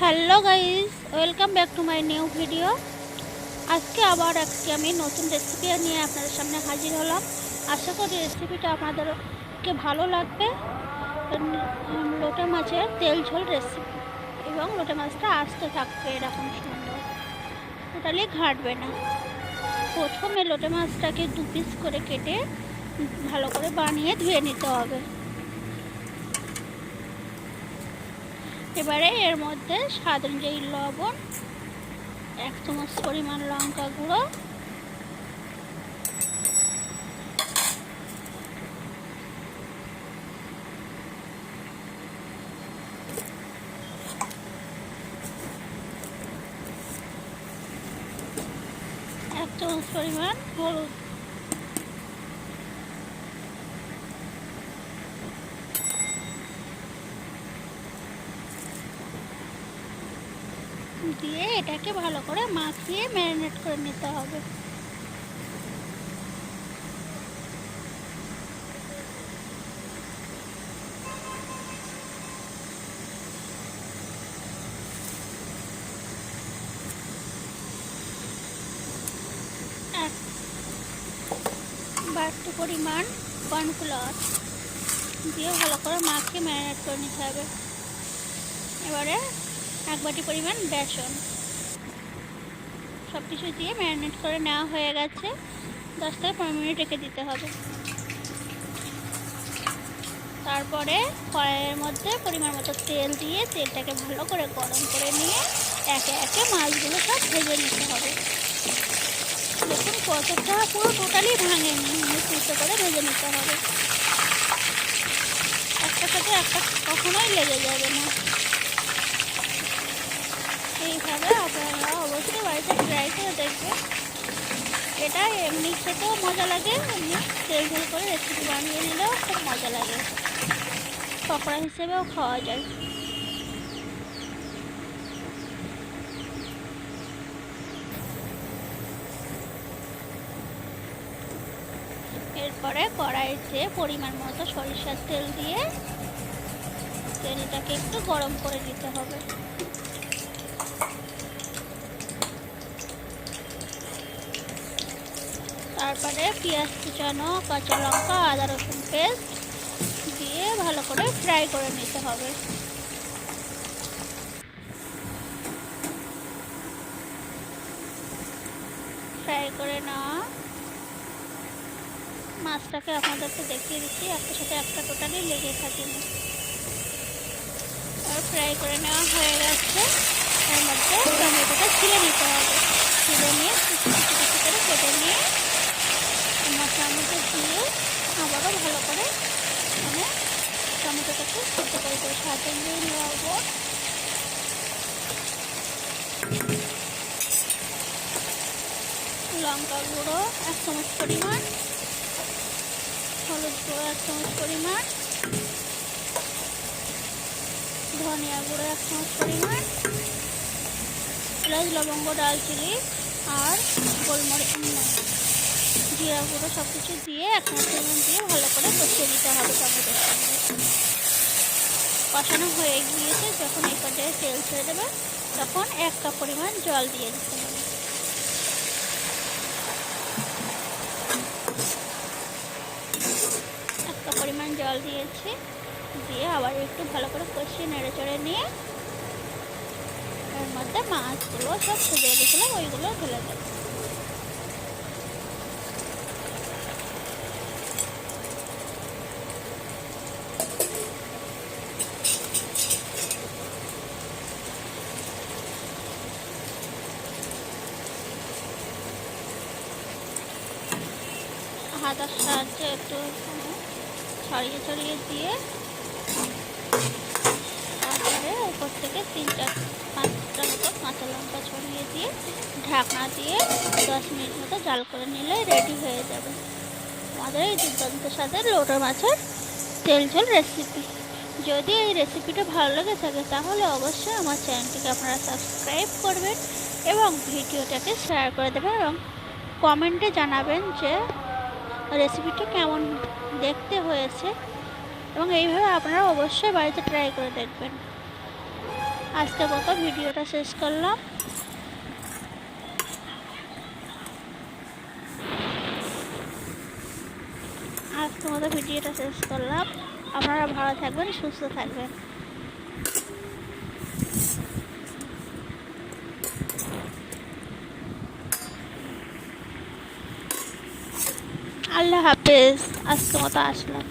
Hello guys welcome back to my new video আজকে আবার একটি আমি নতুন রেসিপি নিয়ে আপনাদের সামনে হাজির হলাম। আশা করি রেসিপিটা আপনাদেরকে ভালো লাগবে। লোটে মাছের তেল ঝোল রেসিপি এবং লোটে মাছটা আসতে থাকবে এরকম সুন্দর। টোটালি ঘাটবে না। প্রথমে লোটে মাছটাকে দু পিস করে কেটে ভালো করে বানিয়ে ধুয়ে নিতে হবে। এবারে এর মধ্যে স্বাদ অনুযায়ী লবণ, এক চামচ পরিমাণ লঙ্কা গুঁড়ো, এক চামচ পরিমাণ হলুদ। দিয়ে এটাকে ভালো করে মাখিয়ে ম্যারিনেট করে নিতে হবে। বাড়তি পরিমাণ কর্নফ্লাওয়ার দিয়ে ভালো করে মাখিয়ে ম্যারিনেট করে নিতে হবে। এবারে এক বাটি পরিমাণ বেসন। সব কিছু দিয়ে ম্যারিনেট করে নেওয়া হয়ে গেছে। দশ থেকে পনেরো মিনিট রেখে দিতে হবে। তারপরে কড়াইয়ের মধ্যে পরিমাণ মতো তেল দিয়ে তেলটাকে ভালো করে গরম করে নিয়ে একে একে মাছগুলো সব ভেজে নিতে হবে। দেখুন কতটা পুরো টোটালি ভাঙেনি। মুচমুচে করে ভেজে নিতে হবে। একটা সাথে একটা কখনোই লেগে যাবে না। এইভাবে আপনারা অবশ্যই বাড়িতে ট্রাই করে এটা এমনি খেতেও মজা লাগে, এমনি তেল ঝোল করে রেসিপি বানিয়ে নিলেও খুব মজা লাগে। পকোড়া হিসেবেও খাওয়া যায়। এরপরে কড়াইতে পরিমাণ মতো সরিষার তেল দিয়ে তেলটাকে একটু গরম করে দিতে হবে। তারপরে পেঁয়াজ কুচানো, কাঁচা লঙ্কা, আদা রসুন পেস্ট দিয়ে ভালো করে ফ্রাই করে নিতে হবে। ফ্রাই করে নেওয়া মাছটাকে আপনাদেরকে দেখিয়ে দিচ্ছি, একটা সাথে একটা টোটালি লেগে থাকেনি আর ফ্রাই করে নেওয়া হয়ে গেছে এর মধ্যে টমেটোটা ছিলে নিতে হবে ছিলে নিয়ে কুচি কুচি কুচি করে কেটে নিয়ে মশলার মধ্যে দিয়ে আবারও ভালো করে মানে লঙ্কা গুঁড়ো, এক চামচ পরিমাণ। হলুদ গুঁড়ো, এক চামচ পরিমাণ। ধনিয়া গুঁড়ো, এক চামচ পরিমাণ। এলাচ, লবঙ্গ দালচিনি আর গোলমরিচ। জিরা গুঁড়ো সব কিছু দিয়ে এক পরিমাণ দিয়ে ভালো করে কষিয়ে দিতে হবে টমেটোর সঙ্গে। কষানো হয়ে গিয়েছে, যখন এই পর্যায়ে তেল ছেড়ে দেবে, তখন এক কাপ পরিমাণ জল দিয়ে দিতে হবে। এক কাপ পরিমাণ জল দিয়েছি, দিয়ে আবার একটু ভালো করে কষিয়ে নেড়ে চড়ে নিয়ে এর মধ্যে মাছগুলো সব ভেজে রেখেছিলাম ওইগুলো ঢেলে দেবো। হাতার সাহায্যে একটু ছড়িয়ে ছড়িয়ে দিয়ে তারপরে উপর থেকে তিনটা পাঁচটা মতো কাঁচা লঙ্কা ছড়িয়ে দিয়ে ঢাকনা দিয়ে দশ মিনিট মতো জাল করে নিলে রেডি হয়ে যাবে। আমাদের এই দুর্দান্ত স্বাদের লোটা মাছের তেল ঝোল রেসিপি যদি এই রেসিপিটা ভালো লেগে থাকে তাহলে অবশ্যই আমার চ্যানেলটিকে আপনারা সাবস্ক্রাইব করবেন এবং ভিডিওটাকে শেয়ার করে দেবেন এবং কমেন্টে জানাবেন যে রেসিপিটি কেমন দেখতে হয়েছে এবং এইভাবে আপনারা অবশ্যই বাড়িতে ট্রাই করে দেখবেন। আজকে মতো ভিডিওটা শেষ করলাম। আজকে মতো ভিডিওটা শেষ করলাম। আপনারা ভালো থাকবেন, সুস্থ থাকবেন। আল্লাহ হাফেজ। আজকের মতো আসলাম।